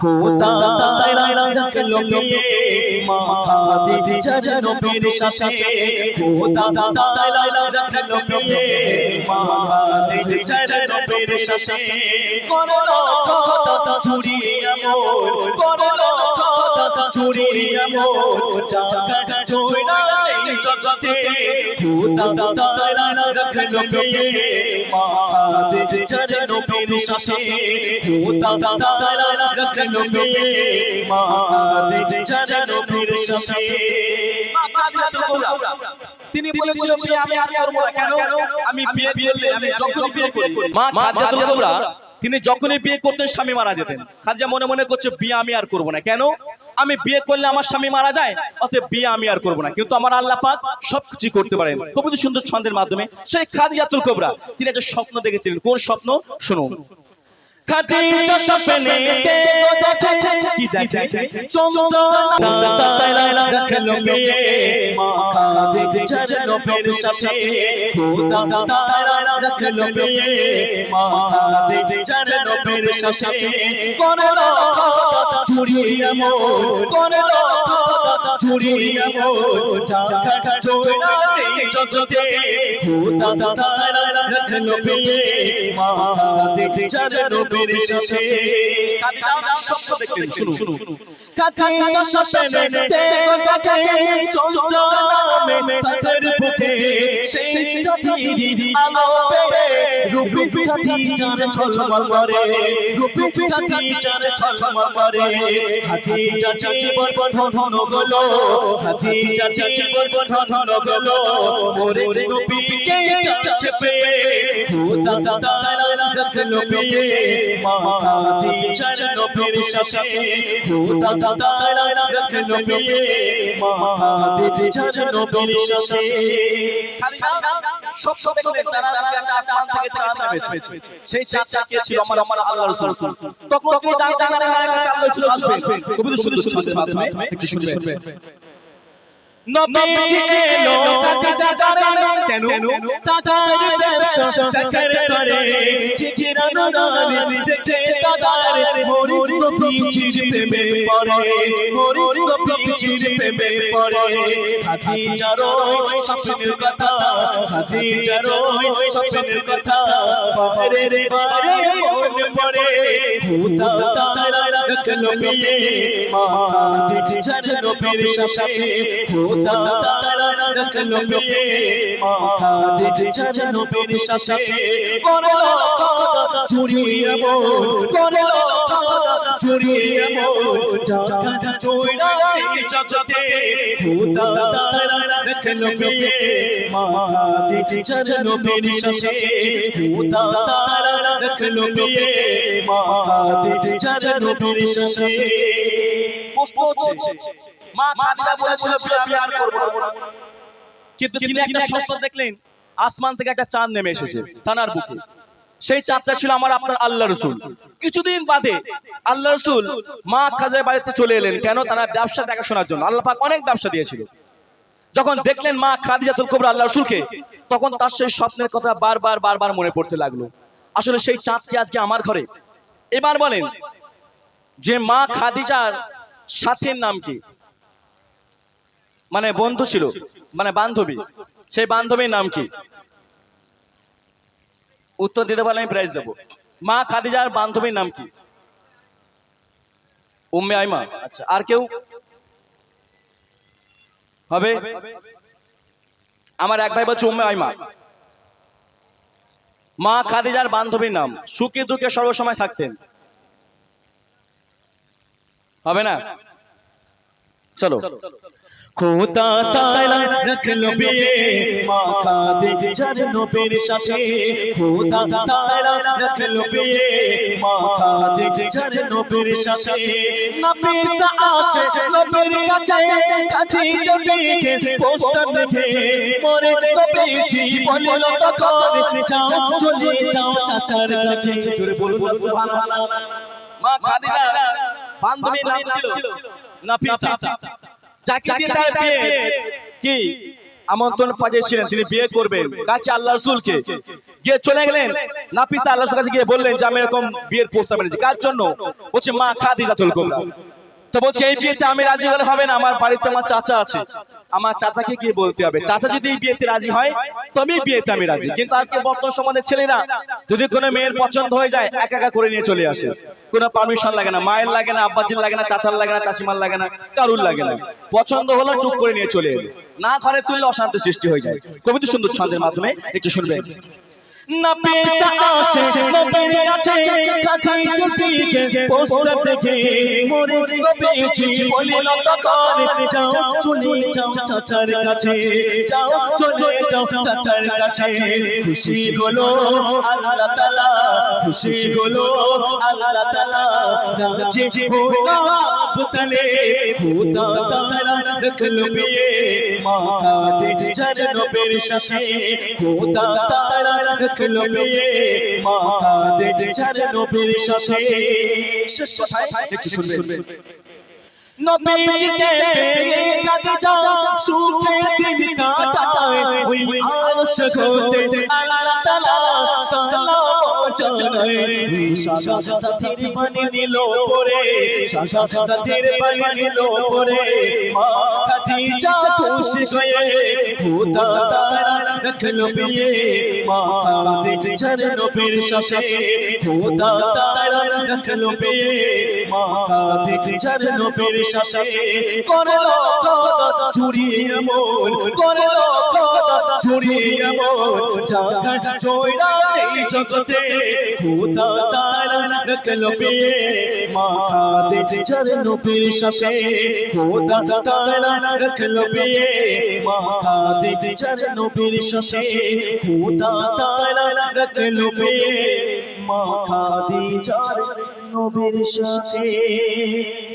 খোদা রাখল বিয়ে মা খাদিজার নবীর সাথে খোদা রাখল বিয়ে মা খাদিজার নবীর সাথে করল খোদা চুরি আমল করল খোদা চুরি জগতে রাখল সাথে রাখল সাথে। তিনি বলেছিলেন যে আমি আর করব না। কেন? আমি বিয়ে করলে আমি যখন বিয়ে করি। মা খাদিজাতুল কুবরা তিনি যখনই বিয়ে করতেন স্বামী মারা যেতেন। খাদিজা মনে মনে করছে বিয়ে আমি আর করব না। কেন? আমি বিয়ে করলে আমার স্বামী মারা যায়, অতএব বিয়ে আমি আর করব না। কিন্তু আমার আল্লাহ পাক সবকিছু করতে পারেন। খুবই সুন্দর ছন্দের মাধ্যমে, সেই খাদিজাতুল কুবরা, তিনি একটা স্বপ্ন দেখেছিলেন। কোন স্বপ্ন? শুনুন। খাদিজা স্বপ্নে কি দেখে? তাআলা রাখল মা খাদিজার নবীর সাথে খোদা তাআলা রাখল বিয়ে মা খাদিজার নবীর সাথে করল খোদা চুরি আমল করল খোদা চুরি আমল জাগা চোরা এই জগতে খোদা তাআলা রাখল বিয়ে মা খাদিজার নবীর সাথে খাদিজা স্বপ্ন দেখতেন শুনুন খাদিজা স্বপ্নেতে দেখে চন্দনা নামে তাদের বুকে সেই জাতির আলো পেয়ে রূপে খাদিজার ঝলমল করে রূপে খাদিজার ঝলমল করে। খাদিজা জীবন ধন গলো খাদিজা জীবন ধন গলো মোরে নবীকে কাছে পেয়ে খোদা তাআলা রাখল বিয়ে মা খাদিজার নবীর সাথে খোদা তাআলা রাখল বিয়ে মা খাদিজার নবীর সাথে খাদিজা স্বপ্ন দেখলেন তারা একটা আসমান থেকে চাঁদ নেমেছে সেই চাঁদটা কে আমার আমার আল্লাহ রাসূল। তখন তিনি জানতেন না তার কাছে রাসূল আসবে। খুবই সুন্দর ছন্দের মাধ্যমে একটু শুনবেন নবীজি এলো খাদিজা জানেন কেন? তাতার ব্যবসা চিচিরানো দেখে তাতার প্রেমে পড়ে প্রেমে পড়ে ওই স্বপ্নের কথা। ওই স্বপ্নের কথা। বারে রে মনে পড়ে। খোদা তাআলা রাখল বিয়ে মা খাদিজার নবীর সাথে। খোদা তাআলা রাখল বিয়ে মা খাদিজার নবীর সাথে। করল খোদা চুরি চুরি আমল জাগা চোরা এই জগতে খোদা তাআলা রাখল বিয়ে খোদা তাআলা রাখল বিয়ে হচ্ছে মা বলেছিল আমি আর করব না। কিন্তু তিনি একটা স্বপ্ন দেখলেন আসমান থেকে একটা চাঁদ নেমে এসেছে। তানার বুকে। সেই চাঁদটা ছিল আমার আপনার আল্লাহ রসুল। কিছুদিন বাদে আল্লাহ রসুল মা খাজার বাড়িতে চলে এলেন। কেন? তারা ব্যবসা দেখাশোনার জন্য। আল্লাহ পাক অনেক ব্যবসা দিয়েছিল। যখন দেখলেন মা খাদিজাতুল কবর আল্লাহ রসুলকে, তখন তার সেই স্বপ্নের কথা বারবার বারবার মনে পড়তে লাগল। আসলে সেই চাঁদ কি আজকে আমার ঘরে। এবার বলেন, যে মা খাদিজার সাথীর নাম কি? মানে বন্ধু ছিল মানে বান্ধবী। সেই বান্ধবীর নাম কি? উত্তর দিতে পারলে আমি প্রাইজ দেবো। মা খাদিজার বান্ধবীর নাম কি? উম্মে আইমা। আচ্ছা আর কেউ? হবে? আমার এক ভাই বলছে উম্মে আইমা। মা খাদিজার বান্ধবীর নাম। সুখে দুঃখে সর্বসময় থাকতেন। হবে না? চলো। খোদা তাআলা রাখল বিয়ে মা খাদিজার নবীর সাথে। খোদা তাআলা রাখল বিয়ে মা খাদিজার নবীর সাথে। নবীর সাথে নবীর কাছে খাদিজা দেখে পোস্টার দেখে মোরে নবীজি বলল তখন যাও চলে যাও চাচার কাছে। জোরে বলুন সুবহানাল্লাহ মা খাদিজা বান্ধবীর নাম ছিল নাফিসা। যাকে দিয়ে তার বিয়ে কি? আমন্ত্রণ পাঠিয়েছিলেন তিনি বিয়ে করবেন। কাছে আল্লাহ রসুলকে গিয়ে চলে গেলেন। নাফিসা আল্লাহর কাছে গিয়ে বললেন যে আমি এরকম বিয়ের প্রস্তাব এনেছি। কার জন্য? বলছে মা খাদিজাতুল কুবরা। তো বলছি, এই বিয়েতে আমি রাজি হলে হবে না, আমার বাড়িতে আমার চাচা আছে। আমার চাচাকে গিয়ে বলতে হবে, চাচা যদি এই বিয়েতে রাজি হয় তবে বিয়েতে আমি রাজি। কিন্তু আজকে বর্তমান সমাজের ছেলেরা যদি কোনো মেয়ের পছন্দ হয়ে যায়, একা একা করে নিয়ে চলে আসে। কোনো পারমিশন লাগে না, মায়ের লাগে না, আব্বাজির লাগে না, চাচার লাগে না, চাচিমার লাগে না, কারুর লাগে না। পছন্দ হলো টুক করে নিয়ে চলে এলো। না ঘরে তুললে অশান্তি সৃষ্টি হয়ে যায়। কবিতা সুন্দর ছন্দের মাধ্যমে একটু শুনবেন। না পেশা আসে নবীর কাছে খাদিজা থেকে পোস্টার দেখে মরে পেয়েছি বলিল তখন যাও চলে যাও চাচার কাছে যাও চলে যাও চাচার কাছে। খুশি হলো আল্লাহ তাআলা খুশি হলো আল্লাহ তাআলা রাজি তালে খোদা তাআলা রাখল বিয়ে খাদিজার নবীর সাথে খোদা তাআলা রাখল মাথা দেখে ছাড়লো নবীর সাথে। একটু শুনবেন নবীজি পেয়ে খাদিজা সুখে দিন কাটায়। ওই আরশ হতে আল্লাহ তাআলা সালাম জানায় সাদা তাতির পানি নিল পরে সাদা তাতির পানি নিল করল খোদা চুরি এমন খোদা চুরি এমন জাগা জয়রা নেই জগতে খোদা তাআলা রাখল বিয়ে মা খাদিজার নবীর সাথে খোদা তাআলা রাখল বিয়ে মা খাদিজার নবীর সাথে খোদা তাআলা রাখল সাথে।